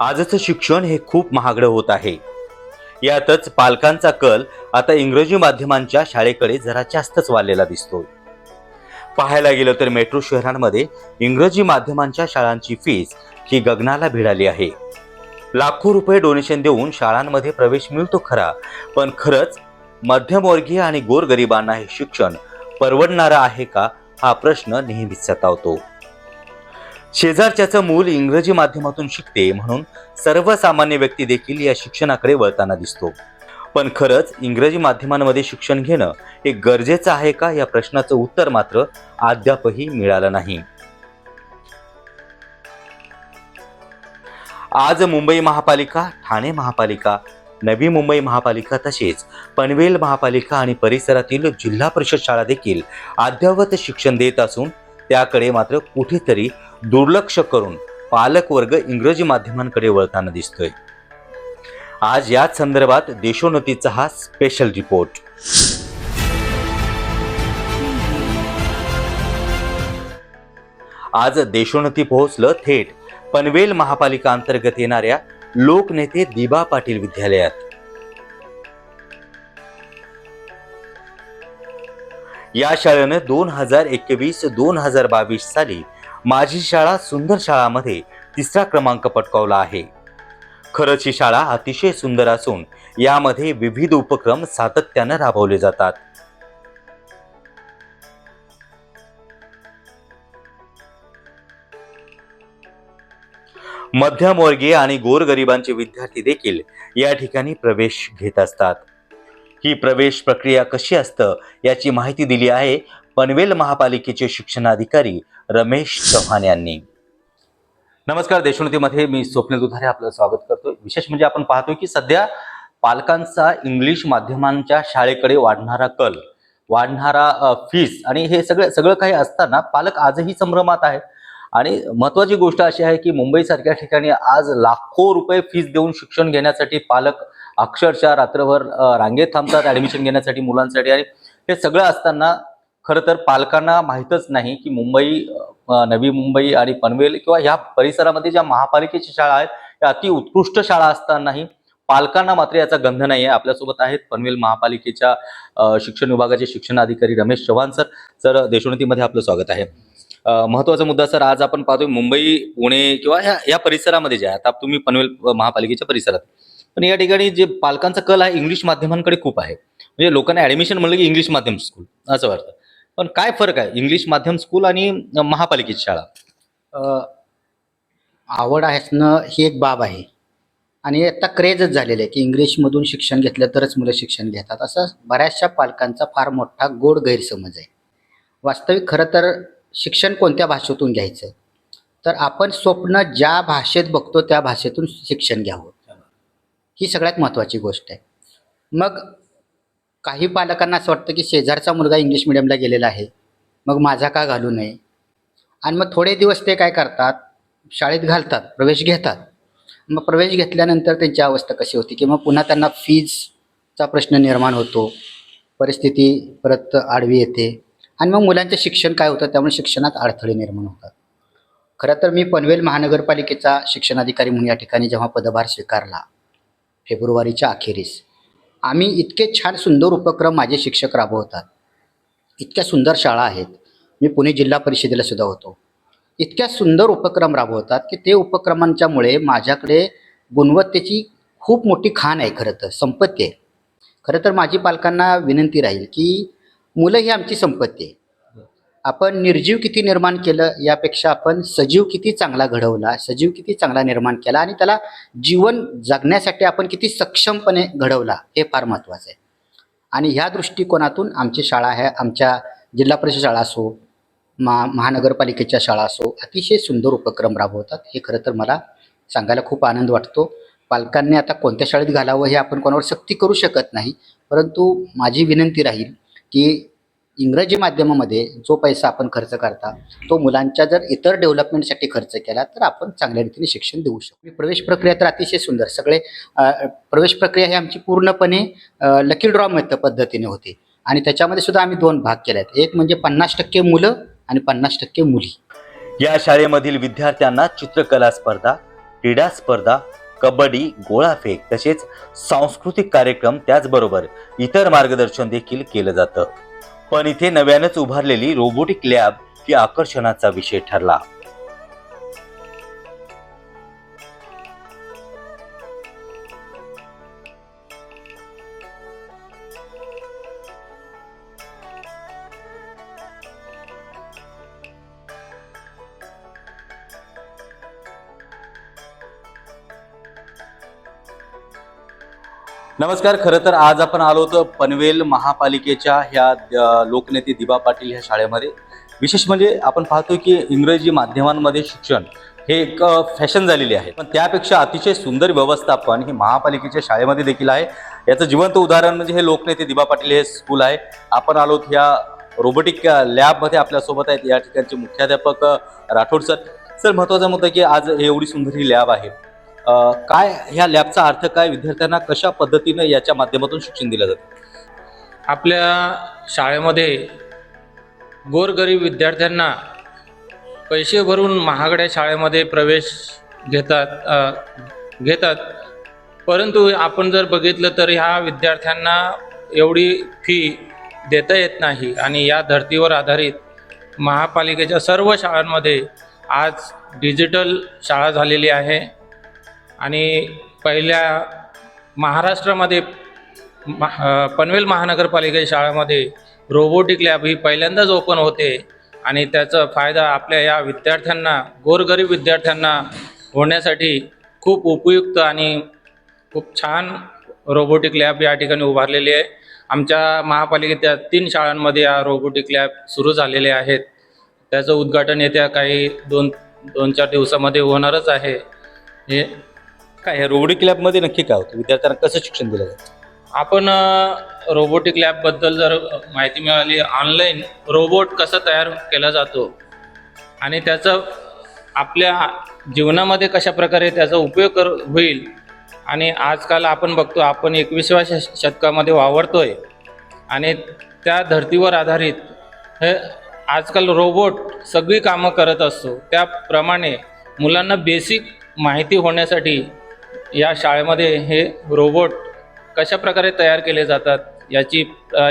आजचं शिक्षण हे खूप महागडं होत आहे. यातच पालकांचा कल आता इंग्रजी माध्यमांच्या शाळेकडे जरा जास्तच वाढलेला दिसतोय. पाहायला गेलं तर मेट्रो शहरांमध्ये इंग्रजी माध्यमांच्या शाळांची फीस ही गगनाला भिडाली आहे. लाखो रुपये डोनेशन देऊन शाळांमध्ये प्रवेश मिळतो खरा पण खरंच मध्यमवर्गीय आणि गोरगरिबांना हे शिक्षण परवडणारं आहे का हा प्रश्न नेहमीच सतावतो. शेजारच्याचं मूल इंग्रजी माध्यमातून शिकते म्हणून सर्वसामान्य व्यक्ती देखील या शिक्षणाकडे वळताना दिसतो. पण खरंच इंग्रजी माध्यमांमध्ये शिक्षण घेणं हे गरजेचं आहे का? या प्रश्नाचं उत्तर मात्र अद्यापही मिळालं नाही. आज मुंबई महापालिका ठाणे महापालिका नवी मुंबई महापालिका तसेच पनवेल महापालिका आणि परिसरातील जिल्हा परिषद शाळा देखील अद्ययावत शिक्षण देत असून त्याकडे मात्र कुठेतरी दुर्लक्ष करून पालक वर्ग इंग्रजी माध्यमांकडे वळताना दिसतोय. आज याच संदर्भात देशोन्नतीचा हा स्पेशल रिपोर्ट आज देशोन्नती पोहोचलं थेट पनवेल महापालिका अंतर्गत येणाऱ्या लोकनेते दिबा पाटील विद्यालयात. या शाळेनं दोन हजार एकवीस दोन हजार बावीस साली माझी शाळा सुंदर शाळामध्ये तिसरा क्रमांक पटकावला आहे. खरंच ही शाळा अतिशय सुंदर असून यामध्ये विविध उपक्रम सातत्यानं राबवले जातात. मध्यमवर्गीय आणि गोरगरिबांचे विद्यार्थी देखील या ठिकाणी प्रवेश घेत असतात. ही प्रवेश प्रक्रिया कशी असतं याची माहिती दिली आहे पनवेल महापालिकेचे शिक्षणाधिकारी रमेश चव्हाण यांनी. नमस्कार देशोन्नतीमध्ये मी स्वप्नील दुधारे आपलं स्वागत करतोय. विशेष म्हणजे आपण पाहतोय की सध्या पालकांचा इंग्लिश माध्यमांच्या शाळेकडे वाढणारा कल वाढणारा फीस आणि हे सगळं सगळं काही असताना पालक आजही संभ्रमात आहेत. आणि महत्वाची गोष्ट अशी आहे की मुंबईसारख्या ठिकाणी आज लाखो रुपये फीस देऊन शिक्षण घेण्यासाठी पालक अक्षरशः रात्रभर रांगेत थांबतात ऍडमिशन घेण्यासाठी मुलांसाठी. आणि हे सगळं असताना खरं तर पालकांना माहीतच नाही की मुंबई नवी मुंबई आणि पनवेल किंवा ह्या परिसरामध्ये ज्या महापालिकेच्या शाळा आहेत त्या अति उत्कृष्ट शाळा असतानाही पालकांना मात्र याचा गंध नाही आहे आपल्यासोबत आहेत पनवेल महापालिकेच्या शिक्षण विभागाचे शिक्षण अधिकारी रमेश चव्हाण सर. सर देशोन्नतीमध्ये आपलं स्वागत आहे. महत्त्वाचा मुद्दा सर आज आपण पाहतोय मुंबई पुणे किंवा ह्या या परिसरामध्ये जे आहे आता तुम्ही पनवेल महापालिकेच्या परिसरात. पण या ठिकाणी जे पालकांचा कल आहे इंग्लिश माध्यमांकडे खूप आहे. म्हणजे लोकांना ऍडमिशन म्हणलं की इंग्लिश माध्यम स्कूल असं वाटतं. पण काय फरक आहे? इंग्लिश माध्यम स्कूल आणि महापालिकेची शाळा? आवड असणं ही एक बाब आहे. आणि आता क्रेजच झालेलं आहे की इंग्लिशमधून शिक्षण घेतलं तरच मुलं शिक्षण घेतात. असं बऱ्याचशा पालकांचा फार मोठा गोड गैरसमज आहे. वास्तविक खरं तर शिक्षण कोणत्या भाषेतून घ्यायचं? तर आपण स्वप्न ज्या भाषेत बघतो त्या भाषेतून शिक्षण घ्यावं. ही सगळ्यात महत्त्वाची गोष्ट आहे. मग काही पालकांना असं वाटतं की शेजारचा मुलगा इंग्लिश मिडियमला गेलेला आहे. मग माझा का घालू नये? आणि मग थोडे दिवस ते काय करतात? शाळेत घालतात प्रवेश घेतात. मग प्रवेश घेतल्यानंतर त्यांची अवस्था कशी होती? की मग पुन्हा त्यांना फीजचा प्रश्न निर्माण होतो. परिस्थिती परत आडवी येते. आणि मग मुलांचं शिक्षण काय होतं? त्यामुळे शिक्षणात अडथळे निर्माण होतात. खरं तर मी पनवेल महानगरपालिकेचा शिक्षणाधिकारी म्हणून या ठिकाणी जेव्हा पदभार स्वीकारला फेब्रुवारीच्या अखेरीस आम्ही इतके छान सुंदर उपक्रम माझे शिक्षक राबवतात. इतक्या सुंदर शाळा आहेत. मी पुणे जिल्हा परिषदेला सुद्धा होतो. इतक्या सुंदर उपक्रम राबवतात की ते उपक्रमांच्यामुळे माझ्याकडे गुणवत्तेची खूप मोठी खाण आहे खरं तर संपत्ती आहे. खरं तर माझी पालकांना विनंती राहील की मुलं ही आमची संपत्ती आहे. आपण निर्जीव किती निर्माण केलं यापेक्षा आपण सजीव किती चांगला घडवला सजीव किती चांगला निर्माण केला आणि त्याला जीवन जगण्यासाठी आपण किती सक्षमपणे घडवला हे फार महत्त्वाचं आहे. आणि ह्या दृष्टिकोनातून आमची शाळा आहे आमच्या जिल्हा परिषद शाळा असो मा महानगरपालिकेच्या शाळा असो अतिशय सुंदर उपक्रम राबवतात. हे खरं तर मला सांगायला खूप आनंद वाटतो. पालकांनी आता कोणत्या शाळेत घालावं हे आपण कोणावर सक्ती करू शकत नाही परंतु माझी विनंती राहील की इंग्रजी माध्यमामध्ये जो पैसा आपण खर्च करता तो मुलांच्या जर इतर डेव्हलपमेंटसाठी खर्च केला तर आपण चांगल्या रीतीने शिक्षण देऊ शकतो. प्रवेश प्रक्रिया तर अतिशय सुंदर. सगळे प्रवेश प्रक्रिया ही आमची पूर्णपणे लकी ड्रॉ मेथ पद्धतीने होती. आणि त्याच्यामध्ये सुद्धा आम्ही दोन भाग केले आहेत एक म्हणजे पन्नास टक्के मुलं आणि पन्नास टक्के मुली. या शाळेमधील विद्यार्थ्यांना चित्रकला स्पर्धा क्रीडा स्पर्धा कबड्डी गोळाफेक तसेच सांस्कृतिक कार्यक्रम त्याचबरोबर इतर मार्गदर्शन देखील केलं जातं. पण इथे नव्यानंच उभारलेली रोबोटिक लॅब ही आकर्षणाचा विषय ठरला. नमस्कार खरं तर आज आपण आलो होतो पनवेल महापालिकेच्या ह्या लोकनेते दिबा पाटील ह्या शाळेमध्ये. विशेष म्हणजे आपण पाहतो की इंग्रजी माध्यमांमध्ये शिक्षण हे एक फॅशन झालेली आहे. पण त्यापेक्षा अतिशय सुंदर व्यवस्थापन हे महापालिकेच्या शाळेमध्ये देखील आहे. याचं जिवंत उदाहरण म्हणजे हे लोकनेते दिबा पाटील हे स्कूल आहे. आपण आलो ह्या रोबोटिक लॅबमध्ये आपल्यासोबत आहेत. या ठिकाणचे मुख्याध्यापक राठोड सर. सर महत्त्वाचा मुद्दा की आज एवढी सुंदर ही लॅब आहे. काय ह्या लॅबचा अर्थ काय? विद्यार्थ्यांना कशा पद्धतीनं याच्या माध्यमातून शिक्षण दिलं जातं? आपल्या शाळेमध्ये गोरगरीब विद्यार्थ्यांना पैसे भरून महागड्या शाळेमध्ये प्रवेश घेतात घेतात. परंतु आपण जर बघितलं तर ह्या विद्यार्थ्यांना एवढी फी देता येत नाही आणि या धर्तीवर आधारित महापालिकेच्या सर्व शाळांमध्ये आज डिजिटल शाळा झालेली आहे. आणि पहिल्या महाराष्ट्रामध्ये महा- पनवेल महानगरपालिका शाळेमध्ये रोबोटिक लॅब ही पहिल्यांदाच ओपन होते आणि त्याचा फायदा आपल्या या विद्यार्थ्यांना गोरगरीब विद्यार्थ्यांना होण्यासाठी खूप उपयुक्त आणि खूप छान रोबोटिक लॅब या ठिकाणी उभारलेली आहे. आमच्या महापालिकेच्या तीन शाळांमध्ये या रोबोटिक लॅब सुरू झालेले आहेत. त्याचं उद्घाटन येत्या काही दोन दोन चार दिवसामध्ये होणारच आहे. हे काय ह्या रोबोटिक लॅबमध्ये नक्की काय होतं? विद्यार्थ्यांना कसं शिक्षण दिलं जातं? आपण रोबोटिक लॅबबद्दल जर माहिती मिळाली ऑनलाईन रोबोट कसा तयार केला जातो? आणि त्याचं आपल्या जीवनामध्ये कशा प्रकारे त्याचा उपयोग कर होईल? आणि आजकाल आपण बघतो आपण एकविसाव्या श शतकामध्ये वावरतोय. आणि त्या धर्तीवर आधारित हे आजकाल रोबोट सगळी कामं करत असतो. त्याप्रमाणे मुलांना बेसिक माहिती होण्यासाठी या शाळेमध्ये हे रोबोट कशा प्रकारे तयार केले जातात याची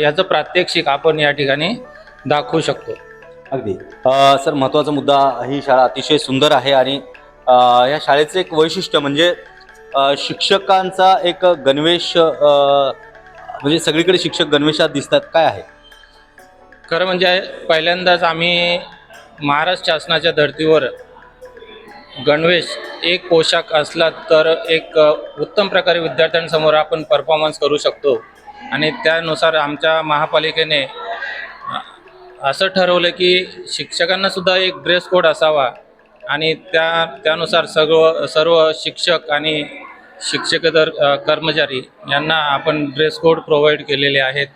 याचं प्रात्यक्षिक आपण या ठिकाणी दाखवू शकतो. अगदी. सर महत्त्वाचा मुद्दा ही शाळा अतिशय सुंदर आहे आणि या शाळेचं एक वैशिष्ट्य म्हणजे शिक्षकांचा एक गणवेश म्हणजे सगळीकडे शिक्षक गणवेशात दिसतात. काय आहे? खरं म्हणजे पहिल्यांदाच आम्ही महाराष्ट्र शासनाच्या धर्तीवर गणवेश एक पोशाख असला तर एक उत्तम प्रकारे विद्यार्थ्यांसमोर आपण परफॉर्मन्स करू शकतो. आणि त्यानुसार आमच्या महापालिकेने असं ठरवलं की शिक्षकांनासुद्धा एक ड्रेस कोड असावा. आणि त्या त्यानुसार सर्व सर्व शिक्षक आणि शिक्षकेतर कर्मचारी यांना आपण ड्रेस कोड प्रोव्हाइड केलेले आहेत.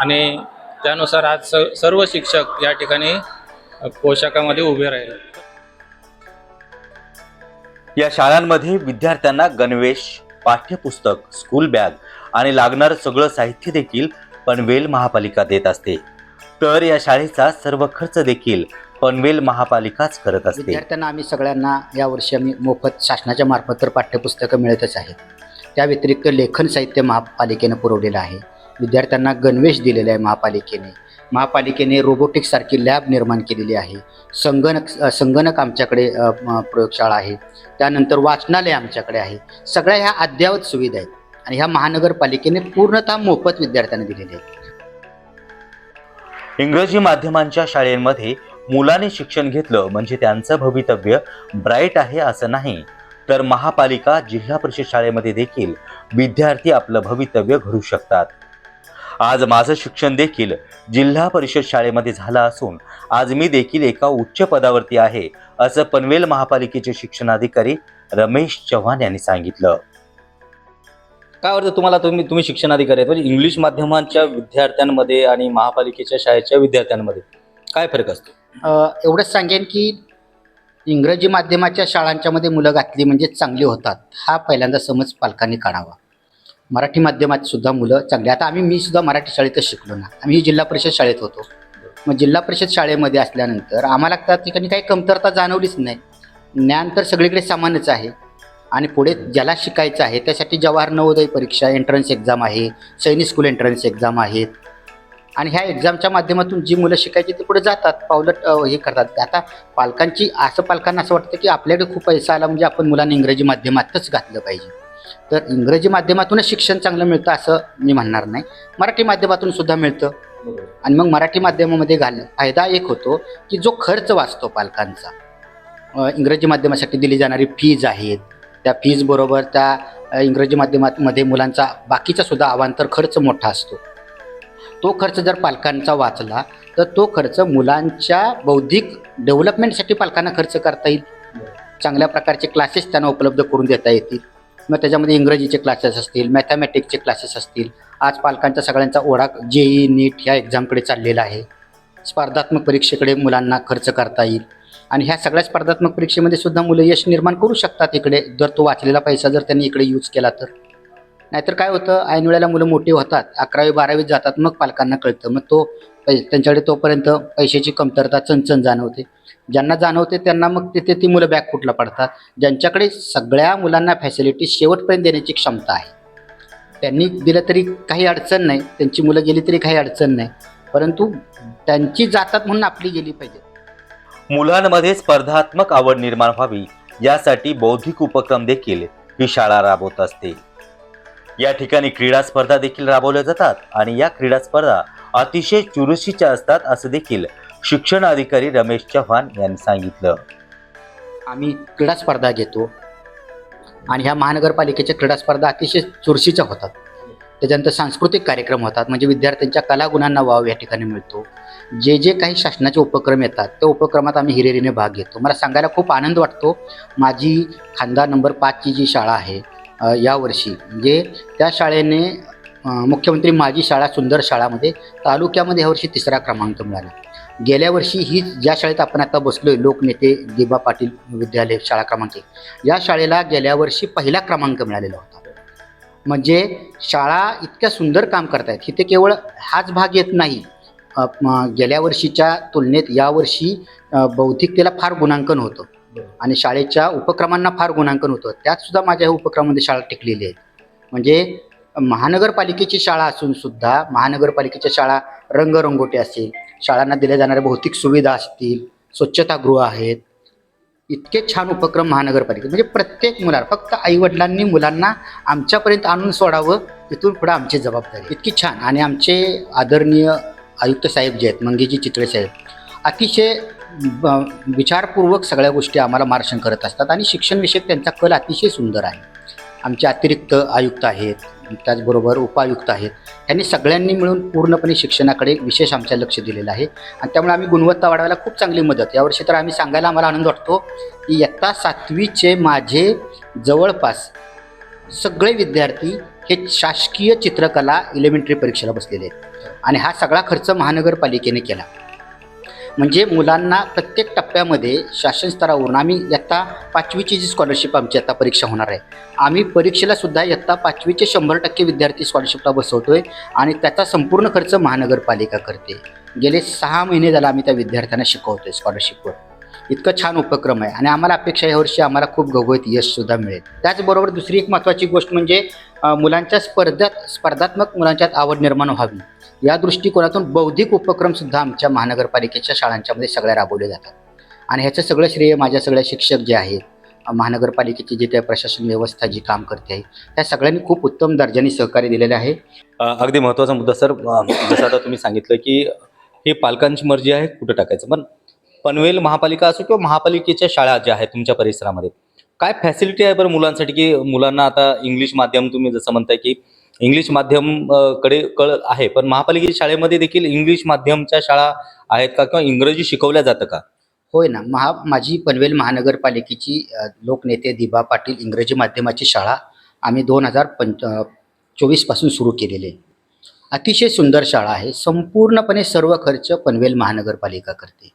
आणि त्यानुसार आज स सर्व शिक्षक या ठिकाणी पोशाखामध्ये उभे राहिले. या शाळांमध्ये विद्यार्थ्यांना गणवेश पाठ्यपुस्तक स्कूल बॅग आणि लागणारं सगळं साहित्य देखील पनवेल महापालिका देत असते. तर या शाळेचा सर्व खर्च देखील पनवेल महापालिकाच करत असते. विद्यार्थ्यांना आम्ही सगळ्यांना यावर्षी आम्ही मोफत शासनाच्या मार्फत तर पाठ्यपुस्तकं मिळतच आहेत. त्या व्यतिरिक्त लेखन साहित्य महापालिकेनं पुरवलेलं आहे. विद्यार्थ्यांना गणवेश दिलेला आहे महापालिकेने. महापालिकेने रोबोटिक्ससारखी लॅब निर्माण केलेली आहे. संगणक संगणक आमच्याकडे प्रयोगशाळा आहे. त्यानंतर वाचनालय आमच्याकडे आहे. सगळ्या ह्या अद्ययावत सुविधा आहेत. आणि ह्या महानगरपालिकेने पूर्णतः मोफत विद्यार्थ्यांना दिलेल्या आहेत. इंग्रजी माध्यमांच्या शाळेमध्ये मुलाने शिक्षण घेतलं म्हणजे त्यांचं भवितव्य ब्राईट आहे असं नाही. तर महापालिका जिल्हा परिषद शाळेमध्ये देखील विद्यार्थी आपलं भवितव्य घडू शकतात. आज माझं शिक्षण देखील जिल्हा परिषद शाळेमध्ये झालं असून आज मी देखील एका उच्च पदावरती आहे असं पनवेल महापालिकेचे शिक्षणाधिकारी रमेश चव्हाण यांनी सांगितलं. काय वाटतं तुम्हाला? तुम्ही तुम्ही शिक्षणाधिकारी आहेत म्हणजे इंग्लिश माध्यमांच्या विद्यार्थ्यांमध्ये आणि महापालिकेच्या शाळेच्या विद्यार्थ्यांमध्ये काय फरक असतो? एवढंच सांगेन की इंग्रजी माध्यमाच्या शाळांच्यामध्ये मुलं घातली म्हणजे चांगली होतात हा पहिल्यांदा समज पालकांनी काढावा. मराठी माध्यमात सुद्धा मुलं चांगली. आता आम्ही मी सुद्धा मराठी शाळेतच शिकलो ना. आम्ही जिल्हा परिषद शाळेत होतो. मग जिल्हा परिषद शाळेमध्ये असल्यानंतर आम्हाला त्या ठिकाणी काही कमतरता जाणवलीच नाही. ज्ञान तर सगळीकडे सामान्यच आहे. आणि पुढे ज्याला शिकायचं आहे त्यासाठी जवाहर नवोदय परीक्षा एंट्रन्स एक्झाम आहे सैनिक स्कूल एंट्रन्स एक्झाम आहेत. आणि ह्या एक्झामच्या माध्यमातून जी मुलं शिकायची ती पुढे जातात. पावलं हे करतात. आता पालकांची असं पालकांना असं वाटतं की आपल्याकडे खूप पैसा आला म्हणजे आपण मुलांना इंग्रजी माध्यमातच घातलं पाहिजे. तर इंग्रजी माध्यमातूनच शिक्षण चांगलं मिळतं असं मी म्हणणार नाही. मराठी माध्यमातून सुद्धा मिळतं. आणि मग मराठी माध्यमामध्ये घाल फायदा एक होतो की जो खर्च वाचतो पालकांचा. इंग्रजी माध्यमासाठी दिली जाणारी फीज आहेत. त्या फीजबरोबर त्या इंग्रजी माध्यमामध्ये मुलांचा बाकीचा सुद्धा अवांतर खर्च मोठा असतो. तो खर्च जर पालकांचा वाचला तर तो खर्च मुलांच्या बौद्धिक डेव्हलपमेंटसाठी पालकांना खर्च करता येईल. चांगल्या प्रकारचे क्लासेस त्यांना उपलब्ध करून देता येतील. मग त्याच्यामध्ये इंग्रजीचे क्लासेस असतील मॅथमॅटिक्सचे क्लासेस असतील. आज पालकांचा सगळ्यांचा ओढा जेई नीट ह्या एक्झामकडे चाललेला आहे. स्पर्धात्मक परीक्षेकडे मुलांना खर्च करता येईल. आणि ह्या सगळ्या स्पर्धात्मक परीक्षेमध्ये सुद्धा मुलं यश निर्माण करू शकतात इकडे. जर तो वाचलेला पैसा जर त्यांनी इकडे यूज केला तर. नाहीतर काय होतं? ऐन वेळेला मुलं मोठी होतात. अकरावी बारावीत जातात. मग पालकांना कळतं. मग तो पै त्यांच्याकडे तोपर्यंत पैशाची कमतरता चणचण जाणवते. ज्यांना जाणवते त्यांना मग तिथे ती मुलं बॅग पडतात. ज्यांच्याकडे सगळ्या मुलांना फॅसिलिटी शेवटपर्यंत देण्याची क्षमता आहे. त्यांनी दिलं तरी काही अडचण नाही. त्यांची मुलं गेली तरी काही अडचण नाही. परंतु त्यांची जातात म्हणून आपली गेली पाहिजे. मुलांमध्ये स्पर्धात्मक आवड निर्माण व्हावी यासाठी बौद्धिक उपक्रम देखील ही शाळा राबवत असते. या ठिकाणी क्रीडा स्पर्धा देखील राबवल्या जातात आणि या क्रीडा स्पर्धा अतिशय चुरशीच्या असतात असं देखील शिक्षण अधिकारी रमेश चव्हाण यांनी सांगितलं. आम्ही क्रीडा स्पर्धा घेतो आणि ह्या महानगरपालिकेच्या क्रीडा स्पर्धा अतिशय चुरशीच्या होतात. त्याच्यानंतर सांस्कृतिक कार्यक्रम होतात म्हणजे विद्यार्थ्यांच्या कलागुणांना वाव या ठिकाणी मिळतो. जे जे काही शासनाचे उपक्रम येतात त्या उपक्रमात आम्ही हिरेरीने भाग घेतो. मला सांगायला खूप आनंद वाटतो. माझी खांदा नंबर पाचची जी शाळा आहे यावर्षी म्हणजे त्या शाळेने मुख्यमंत्री माझी शाळा सुंदर शाळामध्ये तालुक्यामध्ये यावर्षी तिसरा क्रमांक मिळाला. गेल्या वर्षी ही ज्या शाळेत आपण आता बसलोय लोकनेते दिबा पाटील विद्यालय शाळा क्रमांक या शाळेला गेल्या वर्षी पहिला क्रमांक मिळालेला होता. म्हणजे शाळा इतक्या सुंदर काम करतायत. इथे केवळ हाच भाग येत नाही. गेल्या वर्षीच्या तुलनेत यावर्षी बौद्धिकतेला फार गुणांकन होतं. आणि शाळेच्या उपक्रमांना फार गुणांकन होतं. त्यात सुद्धा माझ्या ह्या उपक्रमामध्ये शाळा टिकलेली आहे म्हणजे महानगरपालिकेची शाळा असून सुद्धा महानगरपालिकेच्या शाळा रंगरंगोटी असेल शाळांना दिल्या जाणाऱ्या भौतिक सुविधा असतील स्वच्छतागृह आहेत इतके छान उपक्रम महानगरपालिकेत. म्हणजे प्रत्येक मुलाला फक्त आईवडिलांनी मुलांना आमच्यापर्यंत आणून सोडावं तिथून पुढे आमची जबाबदारी. इतकी छान. आणि आमचे आदरणीय आयुक्त साहेब जे आहेत मंगेजी चितळे साहेब अतिशय ब- विचारपूर्वक सगळ्या गोष्टी आम्हाला मार्गदर्शन करत असतात. आणि शिक्षणविषयक त्यांचा कल अतिशय सुंदर आहे. आमचे अतिरिक्त आयुक्त आहेत त्याचबरोबर उपायुक्त आहेत. यांनी सगळ्यांनी मिळून पूर्णपणे शिक्षणाकडे विशेष आमच्या लक्ष दिलेलं आहे. आणि त्यामुळे आम्ही गुणवत्ता वाढवायला खूप चांगली मदत. यावर्षी तर आम्ही सांगायला आम्हाला आनंद वाटतो की इयत्ता सातवीचे माझे जवळपास सगळे विद्यार्थी हे शासकीय चित्रकला इलेमेंटरी परीक्षेला बसलेले आहेत. आणि हा सगळा खर्च महानगरपालिकेने केला. म्हणजे मुलांना प्रत्येक टप्प्यामध्ये शासन स्तरावरून आम्ही इयत्ता पाचवीची जी स्कॉलरशिप आमची आता परीक्षा होणार आहे. आम्ही परीक्षेला सुद्धा इयत्ता पाचवीचे शंभर टक्के विद्यार्थी स्कॉलरशिपला बसवतो आहे आणि त्याचा संपूर्ण खर्च महानगरपालिका करते. गेले सहा महिने झाला आम्ही त्या विद्यार्थ्यांना शिकवतो आहे स्कॉलरशिपवर इतकं छान उपक्रम आहे आणि आम्हाला अपेक्षा यावर्षी आम्हाला खूप गवत यशसुद्धा मिळेल. त्याचबरोबर दुसरी एक महत्त्वाची गोष्ट म्हणजे मुलांच्या स्पर्धात स्पर्धात्मक मुलांच्यात आवड निर्माण व्हावी. या दृष्टिकोनातून बौद्धिक उपक्रमसुद्धा आमच्या महानगरपालिकेच्या शाळांच्यामध्ये सगळ्या राबवले जातात. आणि ह्याचं सगळं श्रेय माझ्या सगळ्या शिक्षक जे आहेत महानगरपालिकेची जी त्या प्रशासन व्यवस्था जी काम करते आहे त्या सगळ्यांनी खूप उत्तम दर्जाने सहकार्य दिलेले आहे. अगदी महत्त्वाचा मुद्दा सर. जसं आता तुम्ही सांगितलं की हे पालकांची मर्जी आहे कुठं टाकायचं? पण पनवेल महापालिका असो किंवा महापालिकेच्या शाळा ज्या आहेत तुमच्या परिसरामध्ये काय फॅसिलिटी आहे बरं मुलांसाठी की मुलांना आता इंग्लिश माध्यम तुम्ही जसं म्हणताय की इंग्लिश माध्यमकडे कळ आहे पण महापालिकेच्या शाळेमध्ये देखील इंग्लिश माध्यमच्या शाळा आहेत का किंवा इंग्रजी शिकवल्या जातं का? होय ना. महा माझी पनवेल महानगरपालिकेची अ, लोकनेते दिबा पाटील इंग्रजी माध्यमाची शाळा आम्ही दोन हजार पंच चोवीसपासून सुरू केलेली आहे. अतिशय सुंदर शाळा आहे. संपूर्णपणे सर्व खर्च पनवेल महानगरपालिका करते.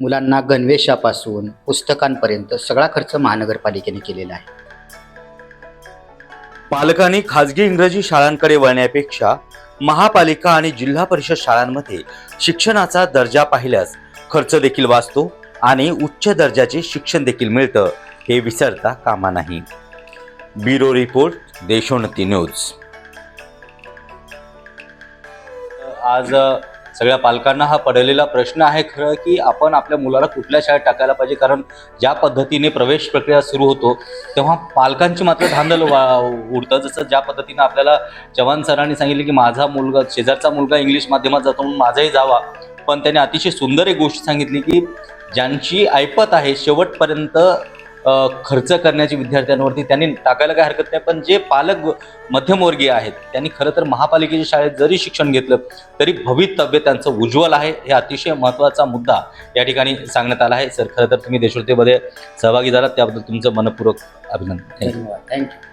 मुलांना गणवेशापासून पुस्तकांपर्यंत सगळा खर्च महानगरपालिकेने केलेला आहे. पालकांनी खाजगी इंग्रजी शाळांकडे वळण्यापेक्षा महापालिका आणि जिल्हा परिषद शाळांमध्ये शिक्षणाचा दर्जा पाहिल्यास खर्च देखील वाचतो आणि उच्च दर्जाचे शिक्षण देखील मिळतं हे विसरता कामा नाही. Bureau report Deshonnati news. आज सगळ्या पालकांना हा पडलेला प्रश्न आहे खरं की आपण आपल्या मुलाला कुठल्या शाळेत टाकायला पाहिजे? कारण ज्या पद्धतीने प्रवेश प्रक्रिया सुरू होतो तेव्हा पालकांची मात्र धांदल वा उडतं. जसं ज्या पद्धतीनं आपल्याला चव्हाण सरांनी सांगितलं की माझा मुलगा शेजारचा मुलगा इंग्लिश माध्यमात जातो म्हणून माझाही जावा. पण त्याने अतिशय सुंदर एक गोष्ट सांगितली की ज्यांची ऐपत आहे शेवटपर्यंत खर्च करण्याची विद्यार्थ्यांवरती त्यांनी टाकायला काही हरकत नाही. पण जे पालक मध्यमवर्गीय आहेत त्यांनी खरं तर महापालिकेच्या शाळेत जरी शिक्षण घेतलं तरी भवितव्य त्यांचं उज्ज्वल आहे हे अतिशय महत्त्वाचा मुद्दा या ठिकाणी सांगण्यात आला आहे. सर खरं तर तुम्ही देशवृत्तीमध्ये सहभागी झालात त्याबद्दल तुमचं मनपूर्वक अभिनंदन. धन्यवाद. थँक्यू